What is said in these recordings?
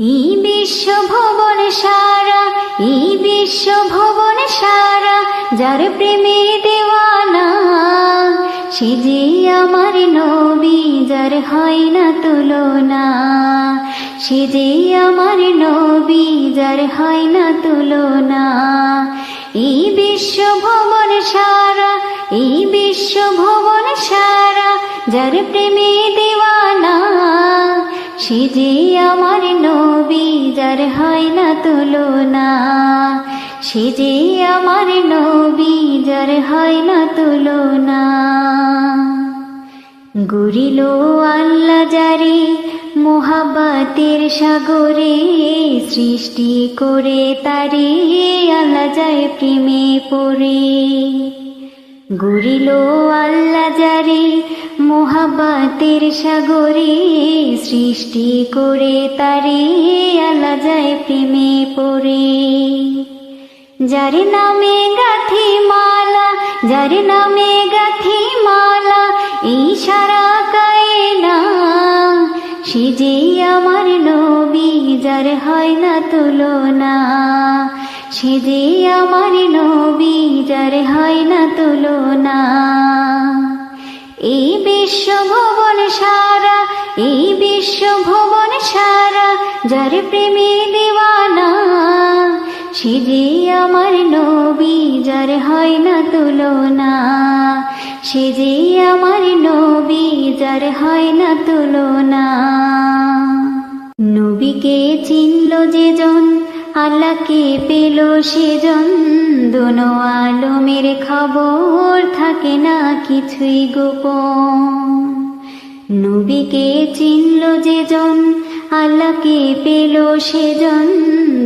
এই বিশ্ব ভবন সারা এই বিশ্ব ভবন সারা, যার প্রেমে দেওয়ানা, সে যে আমার নবী, যার হয় না তুলনা। সে যে আমার নবী, যার হয় না তুলনা। এই বিশ্ব ভবন সারা এই বিশ্ব ভবন সারা, যার প্রেমে দেওয়ানা সে যে আমার নবী, যার হয় না তুলনা। সে আমার নবী, যার হয় না তুলনা। গুরিল আল্লাহ জারি মোহাবাতের সাগরে, সৃষ্টি করে তারে আল্লাহ যায় প্রেমে পড়ে। গুরিল আল্লাহ জারি মোহাবাতের সাগরে সৃষ্টি করে তারে আল্লাহ যায় প্রেমে পড়ে। যার নামে গাথি মালা, যার নামে গাথি মালা, এই সারা কায়না, সে যে আমার নবী, যার হয় না তুলনা। সে আমার নবী, যার হয় না তুলনা। এই বিশ্ব ভবন সারা, এই বিশ্ব ভবন সারা, যার প্রেমে দেওয়ানা। সে আমার নবী, যার হয় না তুলনা। সে আমার নবী, যার হয় না তুলনা। নবীকে চিনল যে জন আল্লাহকে পেল সেজন দোনো আলমের খবর থাকে না কিছুই গোপন। নবীকে চিনল যে জন, আল্লাহকে পেল সেজন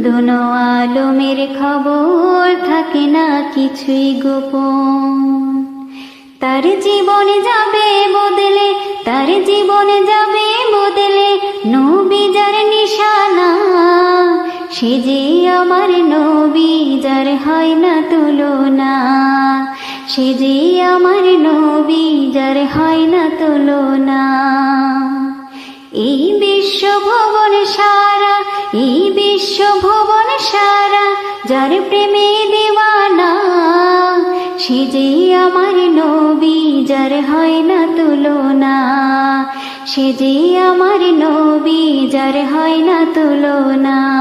দোনো আলমের খবর থাকে না কিছুই গোপন। তার জীবনে যাবে বদলে, তার জীবনে সে যে আমার নবী, যার হয় না তুলনা। সে যে আমার নবী, যার হয় না তুলনা। এই বিশ্ব ভবন সারা, এই বিশ্ব ভবন সারা, যার প্রেমে দেওয়ানা সে যে আমার নবী, যার হয় না তুলনা। সে যে আমার নবী, যার হয় না তুলনা।